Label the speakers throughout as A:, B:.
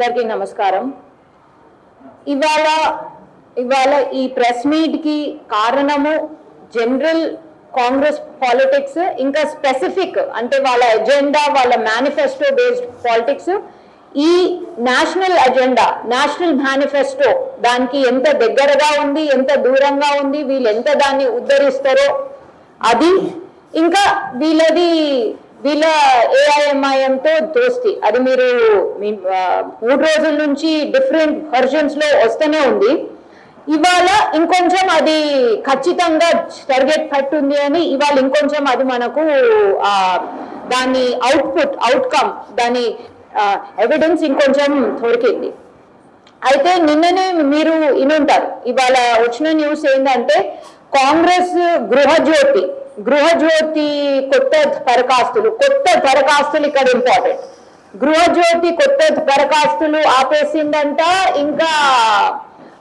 A: అందరికీ నమస్కారం. ఇవాళ ఇవాళ ఈ ప్రెస్ మీట్కి కారణము జనరల్ కాంగ్రెస్ పాలిటిక్స్ ఇంకా స్పెసిఫిక్ అంటే వాళ్ళ ఎజెండా వాళ్ళ మేనిఫెస్టో బేస్డ్ పాలిటిక్స్ ఈ నేషనల్ అజెండా నేషనల్ మేనిఫెస్టో దానికి ఎంత దగ్గరగా ఉంది ఎంత దూరంగా ఉంది వీళ్ళు ఎంత దాన్ని ఉద్ధరిస్తారో అది ఇంకా వీళ్ళది వీళ్ళ ఏఐఎంఐఎంతో తో దోస్తి. అది మీరు మీ మూడు రోజుల నుంచి డిఫరెంట్ వర్జన్స్లో వస్తూనే ఉంది. ఇవాళ ఇంకొంచెం అది ఖచ్చితంగా టార్గెట్ పట్టుంది అని ఇవాళ ఇంకొంచెం అది మనకు ఆ దాని అవుట్పుట్ అవుట్కమ్ దాని ఎవిడెన్స్ ఇంకొంచెం దొరికింది. అయితే నిన్ననే మీరు ఇనుంటారు. ఇవాళ వచ్చిన న్యూస్ ఏంటంటే కాంగ్రెస్ గృహజ్యోతి గృహజ్యోతి కొత్త దరఖాస్తులు కొత్త దరఖాస్తులు ఇక్కడ ఇంపార్టెంట్ గృహజ్యోతి కొత్త దరఖాస్తులు ఆపేసిందంట ఇంకా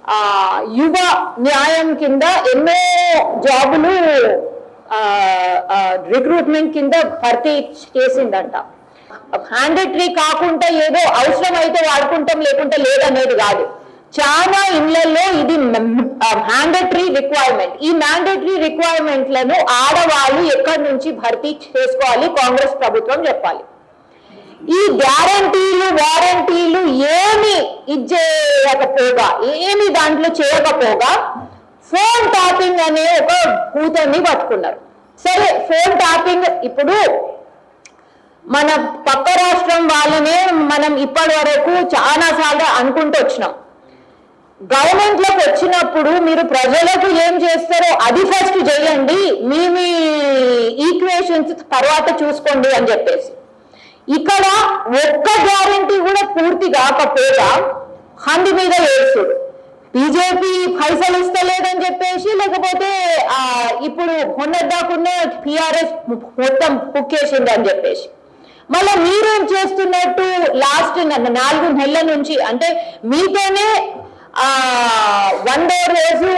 A: ఆ, యువ న్యాయం కింద ఎన్నో జాబులు రిక్రూట్మెంట్ కింద భర్తీ చేసిందంట. మ్యాండేటరీ కాకుండా ఏదో అవసరం అయితే వాడుకుంటాం లేకుంటే లేదనేది కాదు. చాలా ఇళ్ళలో ఇది మ్యాండేటరీ రిక్వైర్మెంట్ ఈ మ్యాండేటరీ రిక్వైర్మెంట్లను ఆడవాళ్ళు ఎక్కడి నుంచి భర్తీ చేసుకోవాలి? కాంగ్రెస్ ప్రభుత్వం చెప్పాలి. ఈ గ్యారంటీలు వారంటీలు ఏమి ఇచ్చేయకపోగా ఏమి దాంట్లో చేయకపోగా ఫోన్ ట్యాపింగ్ అనే ఒక భూతాన్ని పట్టుకున్నారు. సరే ఫోన్ ట్యాపింగ్ ఇప్పుడు మన పక్క రాష్ట్రం వాళ్ళనే మనం ఇప్పటి వరకు చాలా సార్లు అనుకుంటూ వచ్చినాం. గవర్నమెంట్లోకి వచ్చినప్పుడు మీరు ప్రజలకు ఏం చేస్తారో అది ఫస్ట్ చేయండి. మీ మీ ఈక్వేషన్స్ తర్వాత చూసుకోండి అని చెప్పేసి. ఇక్కడ ఒక్క గ్యారంటీ కూడా పూర్తి కాకపోగా హంది మీద వేస్తుడు బీజేపీ పైసలు ఇస్తలేదని చెప్పేసి లేకపోతే ఆ ఇప్పుడు మొన్నదాకున్న టిఆర్ఎస్ మొత్తం కుక్కేసింది అని చెప్పేసి. మళ్ళీ మీరేం చేస్తున్నట్టు లాస్ట్ నాలుగు నెలల నుంచి అంటే మీతోనే వందో రోజు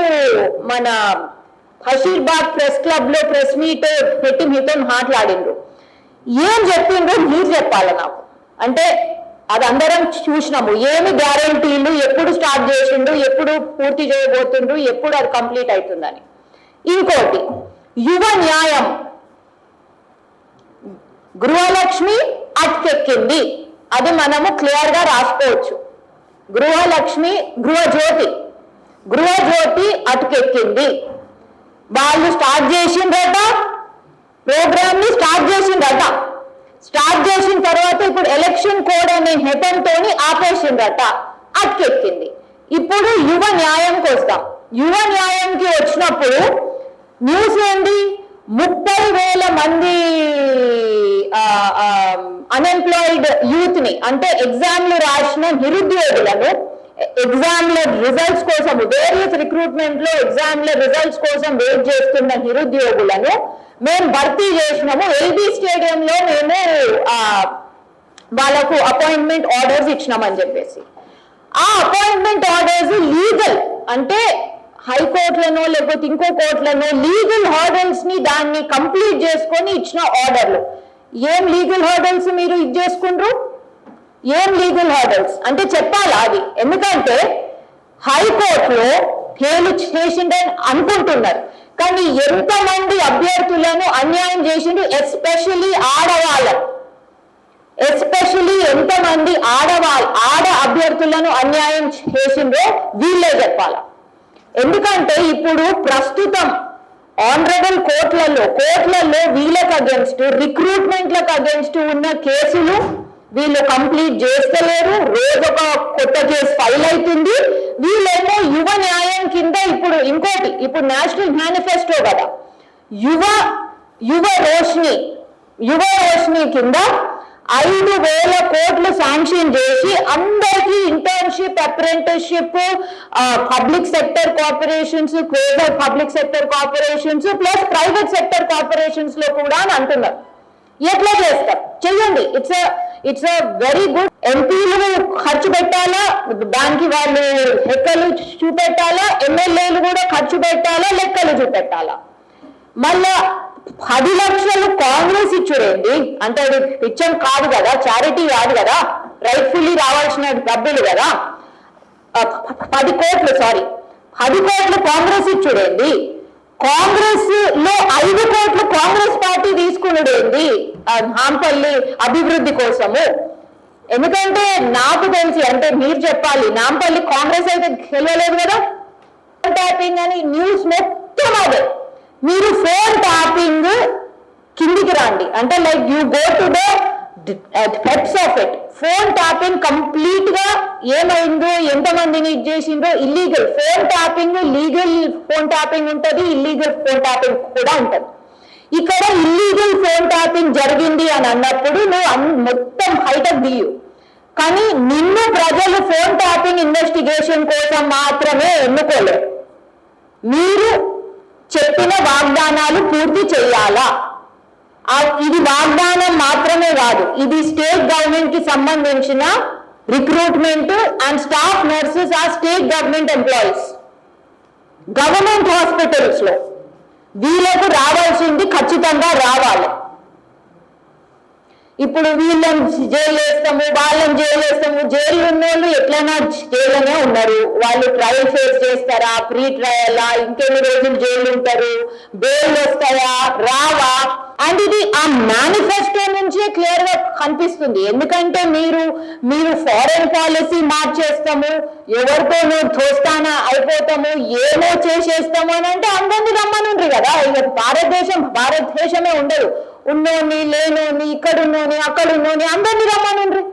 A: మన హషీర్బాగ్ ప్రెస్ క్లబ్లో ప్రెస్ మీట్ పెట్టి మీతో మాట్లాడిండ్రు. ఏం చెప్పిండ్రో మీరు చెప్పాలి నాకు. అంటే అది అందరం చూసినాము. ఏమి గ్యారంటీలు ఎప్పుడు స్టార్ట్ చేసిండు ఎప్పుడు పూర్తి చేయబోతుండ్రు ఎప్పుడు అది కంప్లీట్ అవుతుందని. ఇంకోటి యువ న్యాయం. గృహలక్ష్మి అట్కెక్కింది అది మనము క్లియర్గా రాసుకోవచ్చు. గృహలక్ష్మి గృహజ్యోతి. గృహజ్యోతి అటుకెక్కింది. వాళ్ళు స్టార్ట్ చేసిండ్రట ప్రోగ్రామ్ని స్టార్ట్ చేసిండ్రట. స్టార్ట్ చేసిన తర్వాత ఇప్పుడు ఎలక్షన్ కోడ్ అనే హెటంతో ఆపేసిండ్రట అటుకెక్కింది. ఇప్పుడు యువ న్యాయంకి వస్తాం యువ న్యాయంకి వచ్చినప్పుడు న్యూస్ ఏంటి ముప్పై వేల మంది అన్ఎంప్లాయిడ్ యూత్ని అంటే ఎగ్జామ్లు రాసిన నిరుద్యోగులను ఎగ్జామ్ల రిజల్ట్స్ కోసం వేరియస్ రిక్రూట్మెంట్లో ఎగ్జామ్ల రిజల్ట్స్ కోసం వెయిట్ చేస్తున్న నిరుద్యోగులను మేము భర్తీ చేసినాము. ఎల్బీ స్టేడియంలో మేము వాళ్ళకు అపాయింట్మెంట్ ఆర్డర్స్ ఇచ్చినామని చెప్పేసి. ఆ అపాయింట్మెంట్ ఆర్డర్స్ లీగల్ అంటే హైకోర్టులనో లేకపోతే ఇంకో కోర్టులనో లీగల్ హర్డల్స్ని దాన్ని కంప్లీట్ చేసుకొని ఇచ్చిన ఆర్డర్లు ఏం లీగల్ హర్డల్స్ మీరు ఇది చేసుకుండ్రు? ఏం లీగల్ హర్డల్స్ అంటే చెప్పాలా అది? ఎందుకంటే హైకోర్టులో ఫెయిల్ చేసిండని అనుకుంటున్నారు. కానీ ఎంతమంది అభ్యర్థులను అన్యాయం చేసిండు ఎస్పెషల్లీ ఆడవాళ్ళ. ఎస్పెషల్లీ ఎంతమంది ఆడవాళ్ళు ఆడ అభ్యర్థులను అన్యాయం చేసిండ్రో వీళ్ళే చెప్పాల? ఎందుకంటే ఇప్పుడు ప్రస్తుతం ఆనరబుల్ కోర్టులలో కోర్టులలో వీళ్ళకి అగేన్స్ట్ రిక్రూట్మెంట్లకు అగేన్స్ట్ ఉన్న కేసులు వీళ్ళు కంప్లీట్ చేస్తలేరు. రోజు ఒక కొత్త కేసు ఫైల్ అవుతుంది వీళ్ళేమో యువ న్యాయం కింద ఇప్పుడు ఇంకోటి ఇప్పుడు నేషనల్ మేనిఫెస్టో కదా. యువ యువ రోష్ని యువ రోష్ని కింద ఐదు వేల కోట్లు శాంక్షన్ చేసి అందరికీ internship apprenticeship public sector corporations క్వేజర్ public sector corporations plus private sector కార్పొరేషన్స్లో కూడా అని అంటున్నారు. ఎట్లా చేస్తారు? చెయ్యండి. It's it's a very good ఎంపీలు ఖర్చు పెట్టాలా? దానికి వాళ్ళు లెక్కలు చూపెట్టాలా? ఎమ్మెల్యేలు కూడా ఖర్చు పెట్టాలా? లెక్కలు చూపెట్టాలా? మళ్ళా పది లక్షలు కాంగ్రెస్ ఇచ్చుడేంటి అంటే అది పిచ్చం కాదు కదా చారిటీ కాదు కదా రైట్ఫుల్లీ రావాల్సిన డబ్బులు కదా. పది కోట్లు సారీ పది కోట్లు కాంగ్రెస్ ఇచ్చుడేంది కాంగ్రెస్లో ఐదు కోట్లు కాంగ్రెస్ పార్టీ తీసుకునుడేంది నాంపల్లి అభివృద్ధి కోసము. ఎందుకంటే నాకు తెలిసి అంటే మీరు చెప్పాలి నాంపల్లి కాంగ్రెస్ అయితే గెలవలేదు కదా? ఫోన్ ట్యాపింగ్ అని న్యూస్ మొత్తం అదే. మీరు ఫోన్ ట్యాపింగ్ కిందికి రండి. అంటే like you go to the heads of it phone tapping కంప్లీట్గా ఏమైందో ఎంతమందిని ఇది చేసిందో illegal phone tapping legal phone tapping ఉంటది ఇల్లీగల్ ఫోన్ ట్యాపింగ్ కూడా ఉంటది. ఇక్కడ ఇల్లీగల్ ఫోన్ ట్యాపింగ్ జరిగింది అని అన్నప్పుడు నువ్వు మొత్తం హైటప్ దియు కానీ నిన్ను ప్రజలు ఫోన్ ట్యాపింగ్ ఇన్వెస్టిగేషన్ కోసం మాత్రమే ఎన్నుకోలేరు. మీరు చెప్పిన వాగ్దానాలు పూర్తి చేయాలా? ఇది వాగ్దానం మాత్రమే కాదు ఇది స్టేట్ గవర్నమెంట్కి సంబంధించిన రిక్రూట్మెంట్ అండ్ స్టాఫ్ నర్సెస్ ఆ స్టేట్ గవర్నమెంట్ ఎంప్లాయీస్. గవర్నమెంట్ హాస్పిటల్స్లో వీళ్ళకు రావాల్సింది ఖచ్చితంగా రావాలి. ఇప్పుడు వీళ్ళని జైలు వేస్తాము వాళ్ళని జైలు వేస్తాము జైలు ఉన్న వాళ్ళు ఎట్లైనా జైల్లోనే ఉన్నారు. వాళ్ళు ట్రయల్ ఫేస్ చేస్తారా? ప్రీ ట్రయలా ఇంకెన్ని రోజులు జైలు ఉంటారు? బెయిల్ వస్తాయా? రావా? అండ్ ఇది ఆ మేనిఫెస్టో నుంచే క్లియర్గా కనిపిస్తుంది. ఎందుకంటే మీరు మీరు ఫారెన్ పాలసీ మార్చేస్తాము. ఎవరితోనూ చూస్తానా అయిపోతాము. ఏమో చేసేస్తాము అని అంటే అందరినీ రమ్మనుండ్రు కదా. ఇక భారతదేశం భారతదేశమే ఉండదు. ఉన్నోని లేనోని ఇక్కడ అక్కడున్నోని అక్కడ అందరినీ రమ్మనండ్రి.